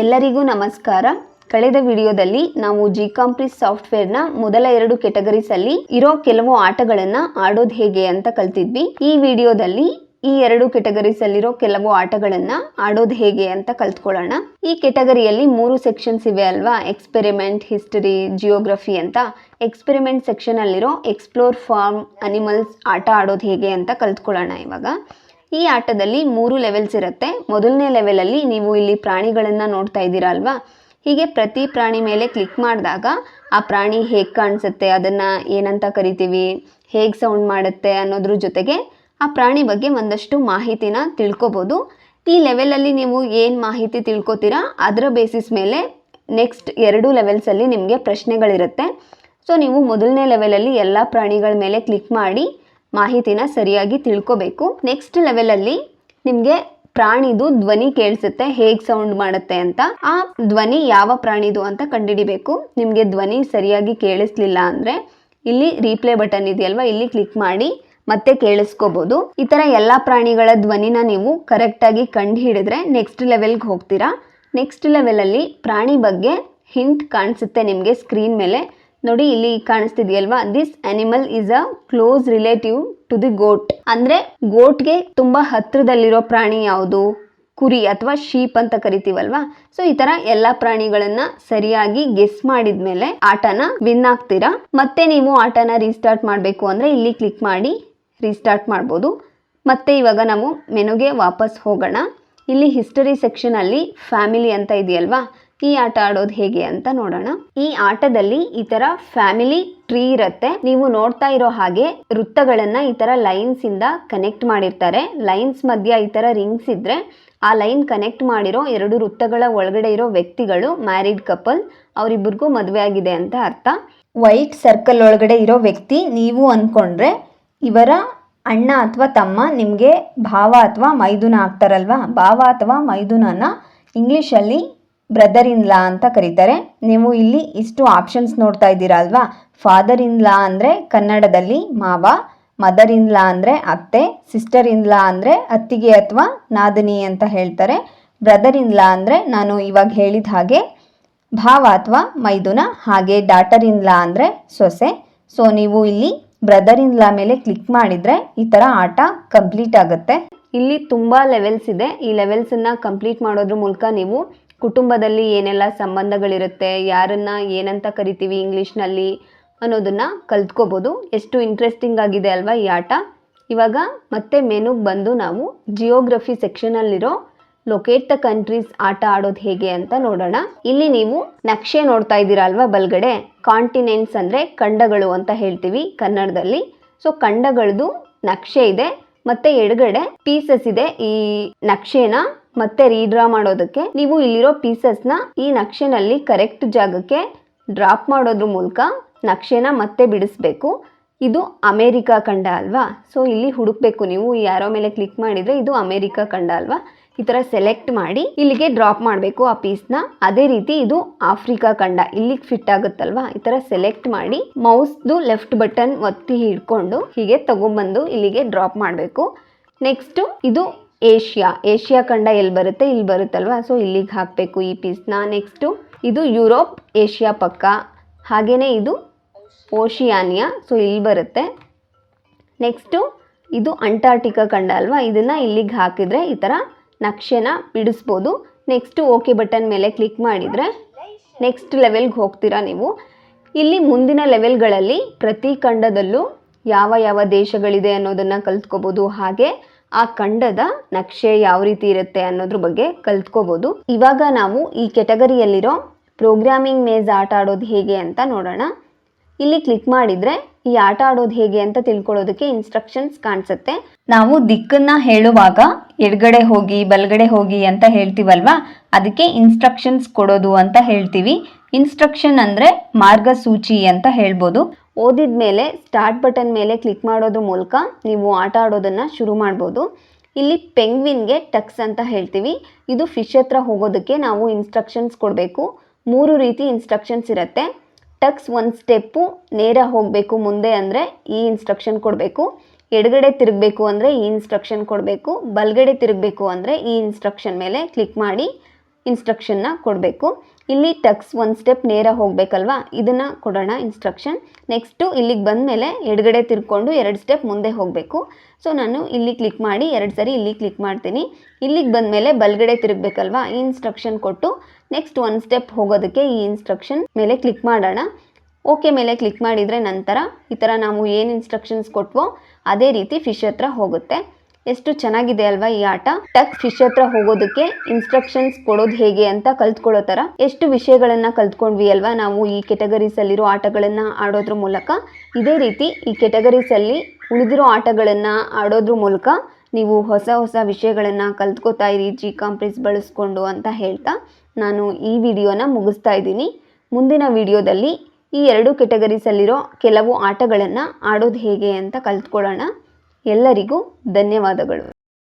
ಎಲ್ಲರಿಗೂ ನಮಸ್ಕಾರ. ಕಳೆದ ವಿಡಿಯೋದಲ್ಲಿ ನಾವು ಜಿ ಕಾಂಪ್ರೀಸ್ ಸಾಫ್ಟ್ವೇರ್ನ ಮೊದಲ ಎರಡು ಕೆಟಗರೀಸಲ್ಲಿ ಇರೋ ಕೆಲವು ಆಟಗಳನ್ನು ಆಡೋದು ಹೇಗೆ ಅಂತ ಕಲ್ತಿದ್ವಿ. ಈ ವಿಡಿಯೋದಲ್ಲಿ ಈ ಎರಡು ಕೆಟಗರೀಸಲ್ಲಿರೋ ಕೆಲವು ಆಟಗಳನ್ನು ಆಡೋದು ಹೇಗೆ ಅಂತ ಕಲ್ತ್ಕೊಳ್ಳೋಣ. ಈ ಕೆಟಗರಿಯಲ್ಲಿ ಮೂರು ಸೆಕ್ಷನ್ಸ್ ಇವೆ ಅಲ್ವಾ? ಎಕ್ಸ್ಪೆರಿಮೆಂಟ್ ಹಿಸ್ಟರಿ ಜಿಯೋಗ್ರಫಿ ಅಂತ. ಎಕ್ಸ್ಪೆರಿಮೆಂಟ್ ಸೆಕ್ಷನ್ ಅಲ್ಲಿರೋ ಎಕ್ಸ್ಪ್ಲೋರ್ ಫಾರ್ಮ್ ಅನಿಮಲ್ಸ್ ಆಟ ಆಡೋದು ಹೇಗೆ ಅಂತ ಕಲ್ತ್ಕೊಳ್ಳೋಣ ಇವಾಗ. ಈ ಆಟದಲ್ಲಿ ಮೂರು ಲೆವೆಲ್ಸ್ ಇರುತ್ತೆ. ಮೊದಲನೇ ಲೆವೆಲಲ್ಲಿ ನೀವು ಇಲ್ಲಿ ಪ್ರಾಣಿಗಳನ್ನು ನೋಡ್ತಾ ಇದ್ದೀರಾ ಅಲ್ವಾ ಹೀಗೆ ಪ್ರತಿ ಪ್ರಾಣಿ ಮೇಲೆ ಕ್ಲಿಕ್ ಮಾಡಿದಾಗ ಆ ಪ್ರಾಣಿ ಹೇಗೆ ಕಾಣಿಸುತ್ತೆ, ಅದನ್ನು ಏನಂತ ಕರಿತೀವಿ, ಹೇಗೆ ಸೌಂಡ್ ಮಾಡುತ್ತೆ ಅನ್ನೋದ್ರ ಜೊತೆಗೆ ಆ ಪ್ರಾಣಿ ಬಗ್ಗೆ ಒಂದಷ್ಟು ಮಾಹಿತಿನ ತಿಳ್ಕೊಬೋದು. ಈ ಲೆವೆಲಲ್ಲಿ ನೀವು ಏನು ಮಾಹಿತಿ ತಿಳ್ಕೊತೀರಾ, ಅದರ ಬೇಸಿಸ್ ಮೇಲೆ ನೆಕ್ಸ್ಟ್ ಎರಡು ಲೆವೆಲ್ಸಲ್ಲಿ ನಿಮಗೆ ಪ್ರಶ್ನೆಗಳಿರುತ್ತೆ. ಸೊ ನೀವು ಮೊದಲನೇ ಲೆವೆಲಲ್ಲಿ ಎಲ್ಲ ಪ್ರಾಣಿಗಳ ಮೇಲೆ ಕ್ಲಿಕ್ ಮಾಡಿ ಮಾಹಿತಿನ ಸರಿಯಾಗಿ ತಿಳ್ಕೊಬೇಕು. ನೆಕ್ಸ್ಟ್ ಲೆವೆಲಲ್ಲಿ ನಿಮಗೆ ಪ್ರಾಣಿದು ಧ್ವನಿ ಕೇಳಿಸುತ್ತೆ, ಹೇಗೆ ಸೌಂಡ್ ಮಾಡುತ್ತೆ ಅಂತ. ಆ ಧ್ವನಿ ಯಾವ ಪ್ರಾಣಿದು ಅಂತ ಕಂಡುಹಿಡಿಬೇಕು. ನಿಮಗೆ ಧ್ವನಿ ಸರಿಯಾಗಿ ಕೇಳಿಸ್ಲಿಲ್ಲ ಅಂದರೆ ಇಲ್ಲಿ ರೀಪ್ಲೇ ಬಟನ್ ಇದೆಯಲ್ವಾ, ಇಲ್ಲಿ ಕ್ಲಿಕ್ ಮಾಡಿ, ಮತ್ತೆ ಕೇಳಿಸ್ಕೋಬಹುದು ಈ ಥರ ಎಲ್ಲ ಪ್ರಾಣಿಗಳ ಧ್ವನಿನ ನೀವು ಕರೆಕ್ಟಾಗಿ ಕಂಡು ಹಿಡಿದ್ರೆ ನೆಕ್ಸ್ಟ್ ಲೆವೆಲ್ಗೆ ಹೋಗ್ತೀರಾ. ನೆಕ್ಸ್ಟ್ ಲೆವೆಲಲ್ಲಿ ಪ್ರಾಣಿ ಬಗ್ಗೆ ಹಿಂಟ್ ಕಾಣಿಸುತ್ತೆ ನಿಮಗೆ ಸ್ಕ್ರೀನ್ ಮೇಲೆ. ನೋಡಿ ಇಲ್ಲಿ ಕಾಣಿಸ್ತಿದೆಯಲ್ವಾ? This animal is a close relative to the goat ಅಂದ್ರೆ ಗೋಟ್ಗೆ ತುಂಬಾ ಹತ್ತಿರದಲ್ಲಿರೋ ಪ್ರಾಣಿ ಯಾವುದು? ಕುರಿ ಅಥವಾ ಶೀಪ್ ಅಂತ ಕರಿತೀವಲ್ವಾ? ಸೊ ಈ ತರ ಎಲ್ಲಾ ಪ್ರಾಣಿಗಳನ್ನ ಸರಿಯಾಗಿ ಗೆಸ್ ಮಾಡಿದ್ಮೇಲೆ ಆಟನ ವಿನ್ ಆಗ್ತೀರಾ? ಮತ್ತೆ ನೀವು ಆಟನ ರೀಸ್ಟಾರ್ಟ್ ಮಾಡಬೇಕು ಅಂದ್ರೆ ಇಲ್ಲಿ ಕ್ಲಿಕ್ ಮಾಡಿ ರೀಸ್ಟಾರ್ಟ್ ಮಾಡ್ಬೋದು. ಮತ್ತೆ ಇವಾಗ ನಾವು ಮೆನುಗೆ ವಾಪಸ್ ಹೋಗೋಣ. ಇಲ್ಲಿ ಹಿಸ್ಟರಿ ಸೆಕ್ಷನ್ ಅಲ್ಲಿ ಫ್ಯಾಮಿಲಿ ಅಂತ ಇದೆಯಲ್ವಾ? ಈ ಆಟ ಆಡೋದು ಹೇಗೆ ಅಂತ ನೋಡೋಣ. ಈ ಆಟದಲ್ಲಿ ಈ ತರ ಫ್ಯಾಮಿಲಿ ಟ್ರೀ ಇರುತ್ತೆ. ನೀವು ನೋಡ್ತಾ ಇರೋ ಹಾಗೆ ವೃತ್ತಗಳನ್ನ ಈ ತರ ಲೈನ್ಸ್ ಇಂದ ಕನೆಕ್ಟ್ ಮಾಡಿರ್ತಾರೆ. ಲೈನ್ಸ್ ಮಧ್ಯ ಈ ತರ ರಿಂಗ್ಸ್ ಇದ್ರೆ ಆ ಲೈನ್ ಕನೆಕ್ಟ್ ಮಾಡಿರೋ ಎರಡು ವೃತ್ತಗಳ ಒಳಗಡೆ ಇರೋ ವ್ಯಕ್ತಿಗಳು ಮ್ಯಾರಿಡ್ ಕಪಲ್ ಅವರಿಬ್ಬರಿಗೂ ಮದುವೆ ಆಗಿದೆ ಅಂತ ಅರ್ಥ. ವೈಟ್ ಸರ್ಕಲ್ ಒಳಗಡೆ ಇರೋ ವ್ಯಕ್ತಿ ನೀವು ಅಂದ್ಕೊಂಡ್ರೆ ಇವರ ಅಣ್ಣ ಅಥವಾ ತಮ್ಮ ನಿಮಗೆ ಭಾವ ಅಥವಾ ಮೈದುನ ಆಗ್ತಾರಲ್ವಾ? ಭಾವ ಅಥವಾ ಮೈದುನನ ಇಂಗ್ಲೀಷಲ್ಲಿ ಬ್ರದರ್ ಇನ್ ಲಾ ಅಂತ ಕರೀತಾರೆ. ನೀವು ಇಲ್ಲಿ ಇಷ್ಟು ಆಪ್ಷನ್ಸ್ ನೋಡ್ತಾ ಇದ್ದೀರಾ ಅಲ್ವಾ? ಫಾದರ್ ಇನ್ ಲಾ ಅಂದರೆ ಕನ್ನಡದಲ್ಲಿ ಮಾವ ಮದರ್ ಇನ್ ಲಾ ಅಂದರೆ ಅತ್ತೆ ಸಿಸ್ಟರ್ ಇನ್ ಲಾ ಅಂದರೆ ಅತ್ತಿಗೆ ಅಥವಾ ನಾದಿನಿ ಅಂತ ಹೇಳ್ತಾರೆ. ಬ್ರದರ್ ಇನ್ ಲಾ ಅಂದರೆ ನಾನು ಇವಾಗ ಹೇಳಿದ ಹಾಗೆ ಭಾವ ಅಥವಾ ಮೈದುನ, ಹಾಗೆ ಡಾಟರ್ ಇನ್ ಲಾ ಅಂದರೆ ಸೊಸೆ. ಸೊ ನೀವು ಇಲ್ಲಿ ಬ್ರದರ್ ಇನ್ ಲಾ ಮೇಲೆ ಕ್ಲಿಕ್ ಮಾಡಿದರೆ ಈ ಥರ ಆಟ ಕಂಪ್ಲೀಟ್ ಆಗುತ್ತೆ. ಇಲ್ಲಿ ತುಂಬ ಲೆವೆಲ್ಸ್ ಇದೆ. ಈ ಲೆವೆಲ್ಸನ್ನು ಕಂಪ್ಲೀಟ್ ಮಾಡೋದ್ರ ಮೂಲಕ ನೀವು ಕುಟುಂಬದಲ್ಲಿ ಏನೆಲ್ಲ ಸಂಬಂಧಗಳಿರುತ್ತೆ, ಯಾರನ್ನ ಏನಂತ ಕರಿತೀವಿ ಇಂಗ್ಲೀಷ್ನಲ್ಲಿ ಅನ್ನೋದನ್ನ ಕಲ್ತ್ಕೋಬೋದು. ಎಷ್ಟು ಇಂಟ್ರೆಸ್ಟಿಂಗ್ ಆಗಿದೆ ಅಲ್ವಾ ಈ ಆಟ. ಇವಾಗ ಮತ್ತೆ ಮೆನುಗೆ ಬಂದು ನಾವು ಜಿಯೋಗ್ರಫಿ ಸೆಕ್ಷನಲ್ಲಿರೋ ಲೊಕೇಟ್ ದ ಕಂಟ್ರೀಸ್ ಆಟ ಆಡೋದು ಹೇಗೆ ಅಂತ ನೋಡೋಣ. ಇಲ್ಲಿ ನೀವು ನಕ್ಷೆ ನೋಡ್ತಾ ಇದ್ದೀರಾ ಅಲ್ವಾ ಬಲ್ಗಡೆ? ಕಾಂಟಿನೆಂಟ್ಸ್ ಅಂದರೆ ಖಂಡಗಳು ಅಂತ ಹೇಳ್ತೀವಿ ಕನ್ನಡದಲ್ಲಿ. ಸೊ ಖಂಡಗಳದು ನಕ್ಷೆ ಇದೆ. ಮತ್ತೆ ಎಡಗಡೆ ಪೀಸಸ್ ಇದೆ. ಈ ನಕ್ಷೆನ ಮತ್ತೆ ರೀಡ್ರಾ ಮಾಡೋದಕ್ಕೆ ನೀವು ಇಲ್ಲಿರೋ ಪೀಸಸ್ನ ಈ ನಕ್ಷೆನಲ್ಲಿ ಕರೆಕ್ಟ್ ಜಾಗಕ್ಕೆ ಡ್ರಾಪ್ ಮಾಡೋದ್ರ ಮೂಲಕ ನಕ್ಷೆನ ಮತ್ತೆ ಬಿಡಿಸ್ಬೇಕು. ಇದು ಅಮೇರಿಕಾ ಖಂಡ ಅಲ್ವಾ? ಸೊ ಇಲ್ಲಿ ಹುಡುಕ್ಬೇಕು ನೀವು. ಯಾರೋ ಮೇಲೆ ಕ್ಲಿಕ್ ಮಾಡಿದರೆ ಇದು ಅಮೇರಿಕಾ ಖಂಡ ಅಲ್ವಾ? ಈ ಥರ ಸೆಲೆಕ್ಟ್ ಮಾಡಿ ಇಲ್ಲಿಗೆ ಡ್ರಾಪ್ ಮಾಡಬೇಕು ಆ ಪೀಸ್ನ ಅದೇ ರೀತಿ ಇದು ಆಫ್ರಿಕಾ ಖಂಡ ಇಲ್ಲಿಗೆ ಫಿಟ್ ಆಗುತ್ತಲ್ವಾ? ಈ ಥರ ಸೆಲೆಕ್ಟ್ ಮಾಡಿ ಮೌಸ್ದು ಲೆಫ್ಟ್ ಬಟನ್ ಒತ್ತಿ ಹಿಡ್ಕೊಂಡು ಹೀಗೆ ತಗೊಂಬಂದು ಇಲ್ಲಿಗೆ ಡ್ರಾಪ್ ಮಾಡಬೇಕು. ನೆಕ್ಸ್ಟು ಇದು ಏಷ್ಯಾ ಏಷ್ಯಾ ಖಂಡ ಎಲ್ಲಿ ಬರುತ್ತೆ? ಇಲ್ಲಿ ಬರುತ್ತಲ್ವಾ? ಸೊ ಇಲ್ಲಿಗೆ ಹಾಕಬೇಕು ಈ ಪೀಸ್ನ ನೆಕ್ಸ್ಟು ಇದು ಯುರೋಪ್, ಏಷ್ಯಾ ಪಕ್ಕ ಹಾಗೆಯೇ ಇದು ಓಷಿಯಾನಿಯಾ ಸೊ ಇಲ್ಲಿ ಬರುತ್ತೆ. ನೆಕ್ಸ್ಟು ಇದು ಅಂಟಾರ್ಟಿಕಾ ಖಂಡ ಅಲ್ವಾ? ಇದನ್ನು ಇಲ್ಲಿಗೆ ಹಾಕಿದರೆ ಈ ಥರ ನಕ್ಷೆನ ಬಿಡಿಸ್ಬೋದು. ನೆಕ್ಸ್ಟು ಓಕೆ ಬಟನ್ ಮೇಲೆ ಕ್ಲಿಕ್ ಮಾಡಿದರೆ ನೆಕ್ಸ್ಟ್ ಲೆವೆಲ್ಗೆ ಹೋಗ್ತೀರಾ ನೀವು. ಇಲ್ಲಿ ಮುಂದಿನ ಲೆವೆಲ್ಗಳಲ್ಲಿ ಪ್ರತಿ ಖಂಡದಲ್ಲೂ ಯಾವ ಯಾವ ದೇಶಗಳಿದೆ ಅನ್ನೋದನ್ನು ಕಲ್ತ್ಕೋಬೋದು. ಹಾಗೆ ಆ ಖಂಡದ ನಕ್ಷೆ ಯಾವ ರೀತಿ ಇರುತ್ತೆ ಅನ್ನೋದ್ರ ಬಗ್ಗೆ ಕಲ್ತ್ಕೋಬೋದು. ಇವಾಗ ನಾವು ಈ ಕೆಟಗರಿಯಲ್ಲಿರೋ ಪ್ರೋಗ್ರಾಮಿಂಗ್ ಮೇಜ್ ಆಟ ಆಡೋದು ಹೇಗೆ ಅಂತ ನೋಡೋಣ. ಇಲ್ಲಿ ಕ್ಲಿಕ್ ಮಾಡಿದರೆ ಈ ಆಟ ಆಡೋದು ಹೇಗೆ ಅಂತ ತಿಳ್ಕೊಳ್ಳೋದಕ್ಕೆ ಇನ್ಸ್ಟ್ರಕ್ಷನ್ಸ್ ಕಾಣಿಸುತ್ತೆ. ನಾವು ದಿಕ್ಕನ್ನ ಹೇಳುವಾಗ ಎಡಗಡೆ ಹೋಗಿ, ಬಲಗಡೆ ಹೋಗಿ ಅಂತ ಹೇಳ್ತೀವಲ್ವಾ? ಅದಕ್ಕೆ ಇನ್ಸ್ಟ್ರಕ್ಷನ್ಸ್ ಕೊಡೋದು ಅಂತ ಹೇಳ್ತೀವಿ. ಇನ್ಸ್ಟ್ರಕ್ಷನ್ ಅಂದರೆ ಮಾರ್ಗಸೂಚಿ ಅಂತ ಹೇಳ್ಬೋದು. ಓದಿದ ಮೇಲೆ ಸ್ಟಾರ್ಟ್ ಬಟನ್ ಮೇಲೆ ಕ್ಲಿಕ್ ಮಾಡೋದ್ರ ಮೂಲಕ ನೀವು ಆಟ ಆಡೋದನ್ನು ಶುರು ಮಾಡ್ಬೋದು. ಇಲ್ಲಿ ಪೆಂಗ್ವಿನ್ಗೆ ಟಕ್ಸ್ ಅಂತ ಹೇಳ್ತೀವಿ. ಇದು ಫಿಶ್ ಹತ್ರ ಹೋಗೋದಕ್ಕೆ ನಾವು ಇನ್ಸ್ಟ್ರಕ್ಷನ್ಸ್ ಕೊಡಬೇಕು. ಮೂರು ರೀತಿ ಇನ್ಸ್ಟ್ರಕ್ಷನ್ಸ್ ಇರುತ್ತೆ. ಟಕ್ಸ್ ಒಂದು ಸ್ಟೆಪ್ಪು ನೇರ ಹೋಗಬೇಕು ಮುಂದೆ ಅಂದರೆ ಈ ಇನ್ಸ್ಟ್ರಕ್ಷನ್ ಕೊಡಬೇಕು. ಎಡಗಡೆ ತಿರುಗಬೇಕು ಅಂದರೆ ಈ ಇನ್ಸ್ಟ್ರಕ್ಷನ್ ಕೊಡಬೇಕು. ಬಲಗಡೆ ತಿರುಗಬೇಕು ಅಂದರೆ ಈ ಇನ್ಸ್ಟ್ರಕ್ಷನ್ ಮೇಲೆ ಕ್ಲಿಕ್ ಮಾಡಿ. ಇನ್ಸ್ಟ್ರಕ್ಷನ್ನ ಕೊಡಬೇಕು. ಇಲ್ಲಿ ಟಕ್ಸ್ ಒಂದು ಸ್ಟೆಪ್ ನೇರ ಹೋಗಬೇಕಲ್ವಾ? ಇದನ್ನು ಕೊಡೋಣ ಇನ್ಸ್ಟ್ರಕ್ಷನ್ ನೆಕ್ಸ್ಟು ಇಲ್ಲಿಗೆ ಬಂದ ಮೇಲೆ ಎಡಗಡೆ ತಿರ್ಕೊಂಡು ಎರಡು ಸ್ಟೆಪ್ ಮುಂದೆ ಹೋಗಬೇಕು. ಸೊ ನಾನು ಇಲ್ಲಿ ಕ್ಲಿಕ್ ಮಾಡಿ ಎರಡು ಸರಿ ಇಲ್ಲಿ ಕ್ಲಿಕ್ ಮಾಡ್ತೀನಿ. ಇಲ್ಲಿಗೆ ಬಂದ ಮೇಲೆ ಬಲಗಡೆ ತಿರುಗಬೇಕಲ್ವಾ? ಈ ಇನ್ಸ್ಟ್ರಕ್ಷನ್ ಕೊಟ್ಟು ನೆಕ್ಸ್ಟ್ ಒಂದು ಸ್ಟೆಪ್ ಹೋಗೋದಕ್ಕೆ ಈ ಇನ್ಸ್ಟ್ರಕ್ಷನ್ ಮೇಲೆ ಕ್ಲಿಕ್ ಮಾಡೋಣ. ಓಕೆ ಮೇಲೆ ಕ್ಲಿಕ್ ಮಾಡಿದರೆ ನಂತರ ಈ ಥರ ನಾವು ಏನು ಇನ್ಸ್ಟ್ರಕ್ಷನ್ಸ್ ಕೊಟ್ವೋ, ಅದೇ ರೀತಿ ಫಿಶ್ ಹತ್ರ ಹೋಗುತ್ತೆ. ಎಷ್ಟು ಚೆನ್ನಾಗಿದೆ ಅಲ್ವಾ ಈ ಆಟ? ಟಕ್ ಫಿಶ್ ಹತ್ರ ಹೋಗೋದಕ್ಕೆ ಇನ್ಸ್ಟ್ರಕ್ಷನ್ಸ್ ಕೊಡೋದು ಹೇಗೆ ಅಂತ ಕಲ್ತ್ಕೊಳ್ಳೋ ತರ ಎಷ್ಟು ವಿಷಯಗಳನ್ನ ಕಲ್ತ್ಕೊಂಡ್ವಿ ಅಲ್ವಾ ನಾವು ಈ ಕೆಟಗರೀಸ್ ಅಲ್ಲಿರೋ ಆಟಗಳನ್ನ ಆಡೋದ್ರ ಮೂಲಕ. ಇದೇ ರೀತಿ ಈ ಕೆಟಗರೀಸ್ ಅಲ್ಲಿ ಉಳಿದಿರೋ ಆಟಗಳನ್ನ ಆಡೋದ್ರ ಮೂಲಕ ನೀವು ಹೊಸ ಹೊಸ ವಿಷಯಗಳನ್ನು ಕಲ್ತ್ಕೋತಾ ಇರಿ ಜಿ ಕಾಂಪ್ರೀಸ್ ಬಳಸ್ಕೊಂಡು ಅಂತ ಹೇಳ್ತಾ ನಾನು ಈ ವಿಡಿಯೋನ ಮುಗಿಸ್ತಾ ಇದ್ದೀನಿ. ಮುಂದಿನ ವಿಡಿಯೋದಲ್ಲಿ ಈ ಎರಡು ಕೆಟಗರೀಸಲ್ಲಿರೋ ಕೆಲವು ಆಟಗಳನ್ನು ಆಡೋದು ಹೇಗೆ ಅಂತ ಕಲ್ತ್ಕೊಳ್ಳೋಣ. ಎಲ್ಲರಿಗೂ ಧನ್ಯವಾದಗಳು.